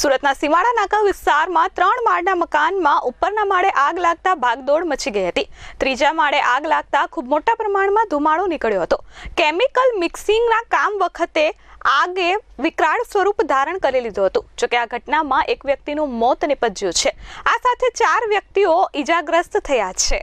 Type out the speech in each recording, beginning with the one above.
સુરતના સીમાડા નાકા વિસ્તારમાં ત્રણ માળના મકાનમાં ઉપરના માળે આગ લાગતા ભાગદોડ મચી ગઈ હતી. ત્રીજા માળે આગ લાગતા ખૂબ મોટા પ્રમાણમાં ધુમાડો નીકળ્યો હતો. કેમિકલ મિક્સિંગના કામ વખતે આગે વિકરાળ સ્વરૂપ ધારણ કરી લીધું હતું જોકે આ ઘટનામાં એક વ્યક્તિનું મોત નિપજ્યું છે. આ સાથે ચાર વ્યક્તિઓ ઈજાગ્રસ્ત થયા છે.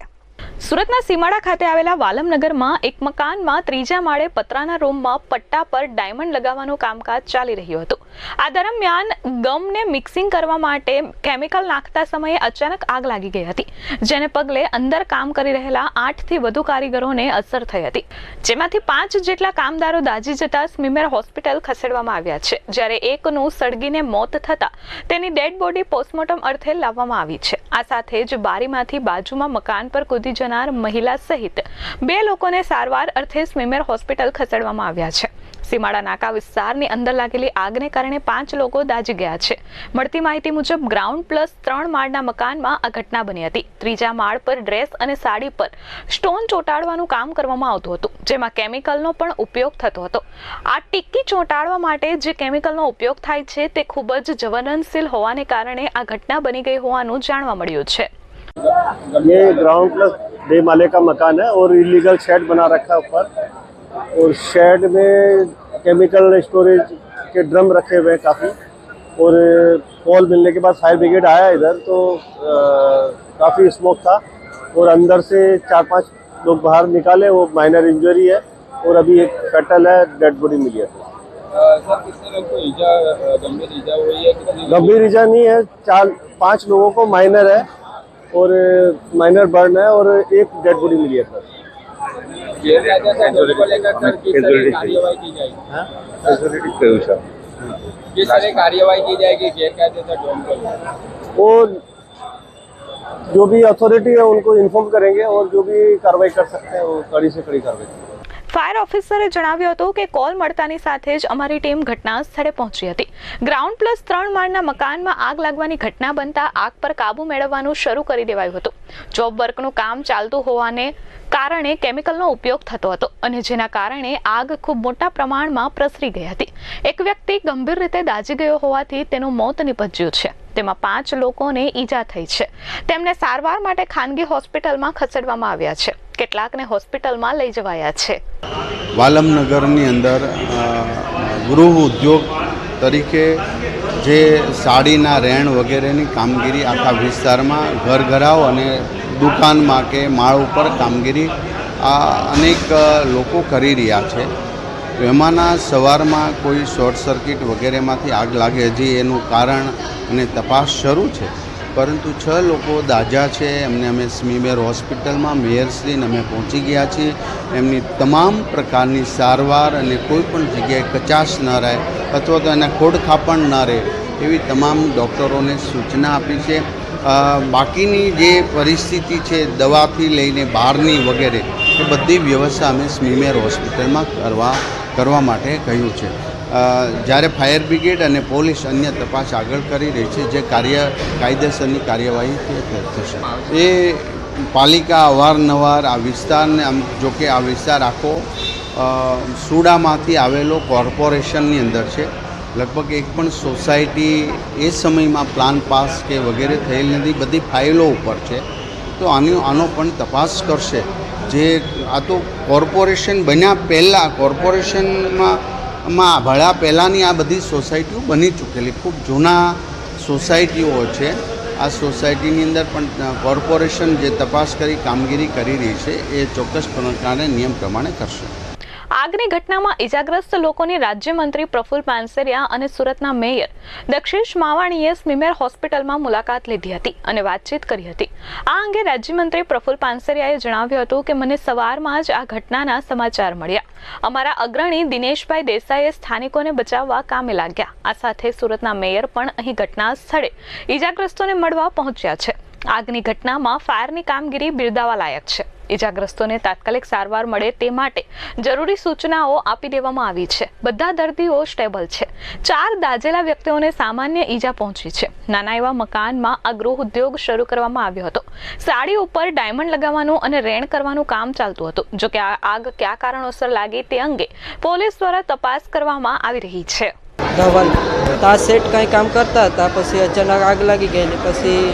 સુરતના સીમાડા ખાતે આવેલા વાલમનગરમાં એક મકાનમાં ત્રીજા માળે પતરાના રૂમમાં પટ્ટા પર ડાયમંડ લગાવવાનું કામકાજ ચાલી રહ્યું હતું. આ દરમિયાન ગમને મિક્સિંગ કરવા માટે કેમિકલ નાખતા સમયે અચાનક આગ લાગી ગઈ હતી, જેને પગલે અંદર કામ કરી રહેલા આઠથી વધુ કારીગરોને અસર થઈ હતી. જેમાંથી પાંચ જેટલા કામદારો દાઝી જતા સ્મીમેર હોસ્પિટલ ખસેડવામાં આવ્યા છે. જ્યારે એકનું સળગીને મોત થતાં તેની ડેડ બોડી પોસ્ટમોર્ટમ અર્થે લાવવામાં આવી છે. આ સાથે જ બારીમાંથી બાજુમાં મકાન પર કૂદી જનાર મહિલા સહિત બે લોકોને સારવાર અર્થે સ્મીમેર હોસ્પિટલ ખસેડવામાં આવ્યા છે. સીમાડા નાકા વિસ્તારની અંદર લાગેલી આગને કારણે પાંચ લોકો દાજી ગયા છે. મળતી માહિતી મુજબ ગ્રાઉન્ડ પ્લસ ત્રણ માળના મકાનમાં આ ઘટના બની હતી. ત્રીજા માળ પર ડ્રેસ અને સાડી પર સ્ટોન ચોંટાડવાનું કામ કરવામાં આવતું હતું, જેમાં કેમિકલનો પણ ઉપયોગ થતો હતો. આ ટિક્કી ચોંટાડવા માટે જે કેમિકલનો ઉપયોગ થાય છે તે ખૂબ જ જવલનશીલ હોવાને કારણે આ ઘટના બની ગઈ હોવાનું જાણવા મળ્યું છે. डे माले का मकान है और इलीगल शेड बना रखा है ऊपर। और शेड में केमिकल स्टोरेज के ड्रम रखे हुए हैं काफ़ी। और कॉल मिलने के बाद फायर ब्रिगेड आया इधर तो काफ़ी स्मोक था। और अंदर से चार पाँच लोग बाहर निकाले वो माइनर इंजरी है और अभी एक फैटल है डेड बॉडी मिली है। गंभीर ईजा नहीं है चार पाँच लोगों को माइनर है। और माइनर बर्न है और एक डेड बॉडी मिली है सर कार्यवाही की जाएगी। लेकर? वो जो भी अथॉरिटी है उनको इन्फॉर्म करेंगे और जो भी कार्रवाई कर सकते हैं वो कड़ी से कड़ी कार्रवाई करेंगे ફાયર ઓફિસરે જણાવ્યું હતું કે કોલ મળતાની સાથે જ અમારી ટીમ ઘટના સ્થળે પહોંચી હતી. ગ્રાઉન્ડ પ્લસ ત્રણ માળના મકાનમાં આગ લાગવાની ઘટના બનતા આગ પર કાબુ મેળવવાનું શરૂ કરી દેવાયું હતું. જોબ વર્કનું કામ ચાલતું હોવાને કારણે કેમિકલનો ઉપયોગ થતો હતો અને જેના કારણે આગ ખૂબ મોટા પ્રમાણમાં પ્રસરી ગઈ હતી. એક વ્યક્તિ ગંભીર રીતે દાઝી ગયો હોવાથી તેનું મોત નિપજ્યું છે. તેમાં પાંચ લોકોને ઈજા થઈ છે. તેમને સારવાર માટે ખાનગી હોસ્પિટલમાં ખસેડવામાં આવ્યા છે. કેટલાકને હોસ્પિટલમાં લઈ જવાયા છે. વાલમનગરની અંદર ગૃહ ઉદ્યોગ તરીકે જે સાડીના રેણ વગેરેની કામગીરી આખા વિસ્તારમાં ઘરઘરાવ અને દુકાનમાં કે માળ ઉપર કામગીરી આ અનેક લોકો કરી રહ્યા છે. એમાંના સવારમાં કોઈ શોર્ટ સર્કિટ વગેરેમાંથી આગ લાગે હજી એનું કારણ અને તપાસ શરૂ છે. પરંતુ છ લોકો દાજા છે. એમને અમે સ્મીમેર હોસ્પિટલમાં મેયરશ્રીને અમે પહોંચી ગયા છીએ. એમની તમામ પ્રકારની સારવાર અને કોઈ પણ જગ્યાએ કચાશ ન રહે અથવા તો એને ખોડખાપણ ન રહે એવી તમામ ડૉક્ટરોને સૂચના આપી છે. બાકીની જે પરિસ્થિતિ છે, દવાથી લઈને બહારની વગેરે, એ બધી વ્યવસ્થા અમે સ્મીમેર હોસ્પિટલમાં કરવા કરવા માટે કહ્યું છે. જ્યારે ફાયર બ્રિગેડ અને પોલીસ અન્ય તપાસ આગળ કરી રહી છે, જે કાર્ય, કાયદેસરની કાર્યવાહી થશે. એ પાલિકા અવારનવાર આ વિસ્તારને આમ જોકે આ વિસ્તાર આખો સુડામાંથી આવેલો કોર્પોરેશનની અંદર છે. લગભગ એક પણ સોસાયટી એ સમયમાં પ્લાન પાસ કે વગેરે થયેલ નથી, બધી ફાઇલો ઉપર છે. તો આની, આનો પણ તપાસ કરશે. જે આ તો કોર્પોરેશન બન્યા પહેલાં કોર્પોરેશનમાં માં ભળ્યા પહેલાંની આ બધી સોસાયટીઓ બની ચૂકેલી. ખૂબ જૂના સોસાયટીઓ છે. આ સોસાયટીની અંદર પણ કોર્પોરેશન જે તપાસ કરી કામગીરી કરી રહી છે, એ ચોક્કસ પ્રકારે નિયમ પ્રમાણે કરશે. આગની ઘટનામાં ઇજાગ્રસ્ત લોકોની રાજ્યમંત્રી પ્રફુલ પાનસેરિયા અને સુરતના મેયર દક્ષેશ માવાણીએ સ્મીમેર હોસ્પિટલમાં મુલાકાત લીધી હતી અને વાતચીત કરી હતી. આ અંગે રાજ્યમંત્રી પ્રફુલ પાનસેરિયાએ જણાવ્યું હતું કે, મને સવારમાં જ આ ઘટનાના સમાચાર મળ્યા. અમારા અગ્રણી દિનેશભાઈ દેસાઈએ સ્થાનિકોને બચાવવા કામે લાગ્યા. આ સાથે સુરતના મેયર પણ અહીં ઘટના સ્થળે ઇજાગ્રસ્તોને મળવા પહોંચ્યા છે. આગની ઘટનામાં ફાયરની કામગીરી બિરદાવા લાયક છે. ઇજાગ્રસ્તોને તાત્કાલિક સારવાર મળે તે માટે જરૂરી સૂચનાઓ આપી દેવામાં આવી છે. બધા દર્દીઓ સ્ટેબલ છે. ચાર દાઝેલા વ્યક્તિઓને સામાન્ય ઈજા પહોંચી છે. નાના એવા મકાનમાં આ ગૃહ ઉદ્યોગ શરૂ કરવામાં આવ્યો હતો. સાડી ઉપર ડાયમંડ લગાવવાનું અને રેણ કરવાનું કામ ચાલતું હતું. જોકે આ આગ કયા કારણોસર લાગી તે અંગે પોલીસ દ્વારા તપાસ કરવામાં આવી રહી છે. ધવલ તા સેટ કાંઈ કામ કરતા હતા, પછી અચાનક આગ લાગી ગઈ પછી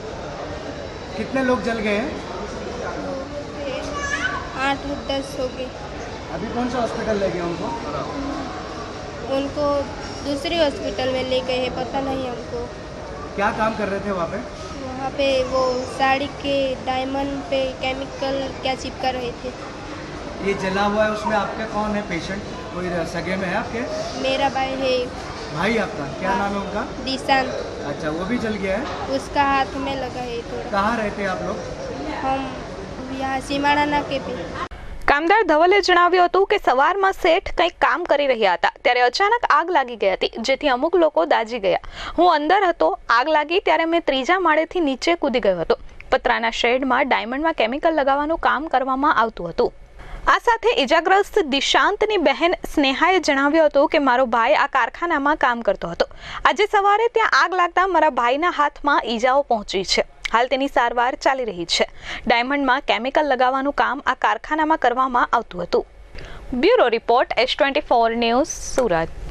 कितने लोग जल गए हैं? आठ दस हो गए। अभी कौन सा हॉस्पिटल ले गए उनको? उनको दूसरे हॉस्पिटल में ले गए हैं पता नहीं हमको। क्या काम कर रहे थे वहाँ पे? वहाँ पे वो साड़ी के डायमंड पे केमिकल क्या चिपका रहे थे। ये जला हुआ है उसमें आपके कौन है पेशेंट कोई सगे में है आपके? मेरा भाई है। भाई आपका क्या नाम है उनका दिशांत अच्छा वो भी जल गया है उसका हाथ में लगा है थोड़ा कहाँ रहते हैं आप लोग हम यहाँ सीमाड़ा नाके पे કામદાર ધવલે જણાવ્યું હતું કે સવારમાં શેઠ કંઈક કામ કરી રહ્યા હતા ત્યારે અચાનક આગ લાગી ગઈ હતી જેથી અમુક લોકો દાઝી ગયા હું અંદર હતો આગ લાગી ત્યારે મેં ત્રીજા માળેથી નીચે કૂદી ગયો હતો પતરાના શેડમાં ડાયમંડમાં કેમિકલ લગાવવાનું કામ કરવામાં આવતું હતું આ સાથે ઇજાગ્રસ્ત દિશાંતની બહેન સ્નેહાએ જણાવ્યું હતું કે મારો ભાઈ આ કારખાનામાં કામ કરતો હતો. આજે સવારે ત્યાં આગ લાગતા મારા ભાઈના હાથમાં ઈજાઓ પહોંચી છે. હાલ તેની સારવાર ચાલી રહી છે. ડાયમંડમાં કેમિકલ લગાવવાનું કામ આ કારખાનામાં કરવામાં આવતું હતું. Bureau report S twenty four news Surat.